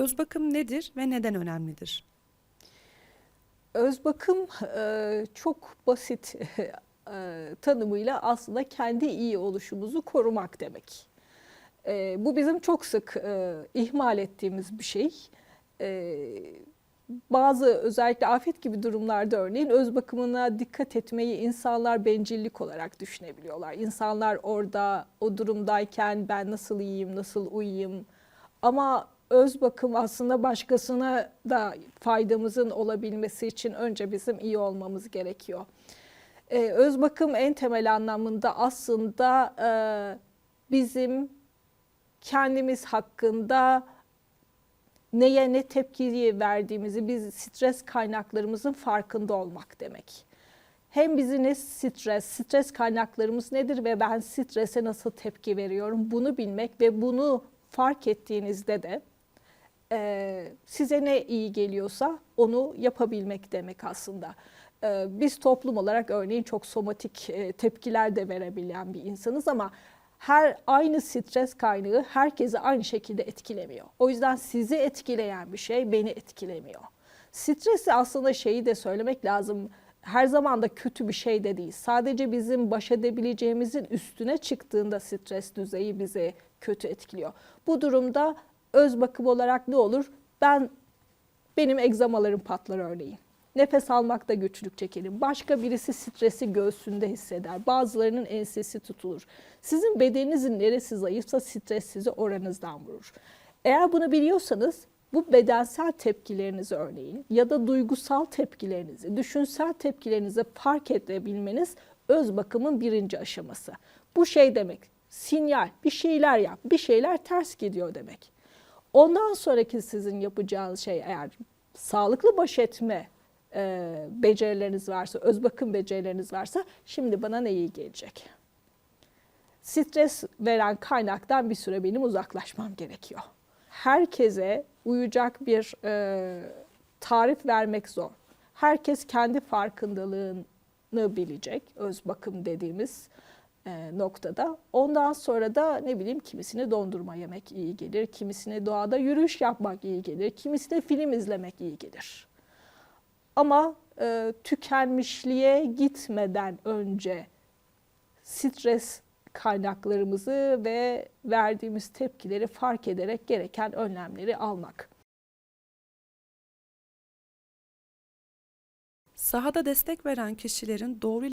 Öz bakım nedir ve neden önemlidir? Öz bakım e, çok basit e, tanımıyla aslında kendi iyi oluşumuzu korumak demek. E, Bu bizim çok sık ihmal ettiğimiz bir şey. Bazı özellikle afet gibi durumlarda örneğin öz bakımına dikkat etmeyi insanlar bencillik olarak düşünebiliyorlar. İnsanlar orada o durumdayken ben nasıl yiyeyim, nasıl uyuyayım ama öz bakım aslında başkasına da faydamızın olabilmesi için önce bizim iyi olmamız gerekiyor. Ee, öz bakım en temel anlamında aslında e, bizim kendimiz hakkında neye ne tepkiyi verdiğimizi, biz stres kaynaklarımızın farkında olmak demek. Hem bizi ne stres, stres kaynaklarımız nedir ve ben strese nasıl tepki veriyorum bunu bilmek ve bunu fark ettiğinizde de e, size ne iyi geliyorsa onu yapabilmek demek aslında. E, biz toplum olarak örneğin çok somatik e, tepkiler de verebilen bir insanız ama her aynı stres kaynağı herkesi aynı şekilde etkilemiyor. O yüzden sizi etkileyen bir şey beni etkilemiyor. Stresi aslında şeyi de söylemek lazım. Her zaman da kötü bir şey de değil. Sadece bizim baş edebileceğimizin üstüne çıktığında stres düzeyi bizi kötü etkiliyor. Bu durumda öz bakım olarak ne olur? Ben benim egzamalarım patlar örneğin. Nefes almakta güçlük çekerim. Başka birisi stresi göğsünde hisseder. Bazılarının ensesi tutulur. Sizin bedeninizin neresi zayıfsa stres sizi oranızdan vurur. Eğer bunu biliyorsanız bu bedensel tepkilerinizi örneğin ya da duygusal tepkilerinizi, düşünsel tepkilerinizi fark edebilmeniz öz bakımın birinci aşaması. Bu şey demek, sinyal, bir şeyler yap, bir şeyler ters gidiyor demek. Ondan sonraki sizin yapacağınız şey eğer sağlıklı baş etme e, becerileriniz varsa, öz bakım becerileriniz varsa şimdi bana ne iyi gelecek? Stres veren kaynaktan bir süre benim uzaklaşmam gerekiyor. Herkese uyacak bir e, tarif vermek zor. Herkes kendi farkındalığını bilecek, öz bakım dediğimiz noktada. Ondan sonra da ne bileyim kimisine dondurma yemek iyi gelir, kimisine doğada yürüyüş yapmak iyi gelir, kimisine film izlemek iyi gelir. Ama e, tükenmişliğe gitmeden önce stres kaynaklarımızı ve verdiğimiz tepkileri fark ederek gereken önlemleri almak. Sahada destek veren kişilerin doğru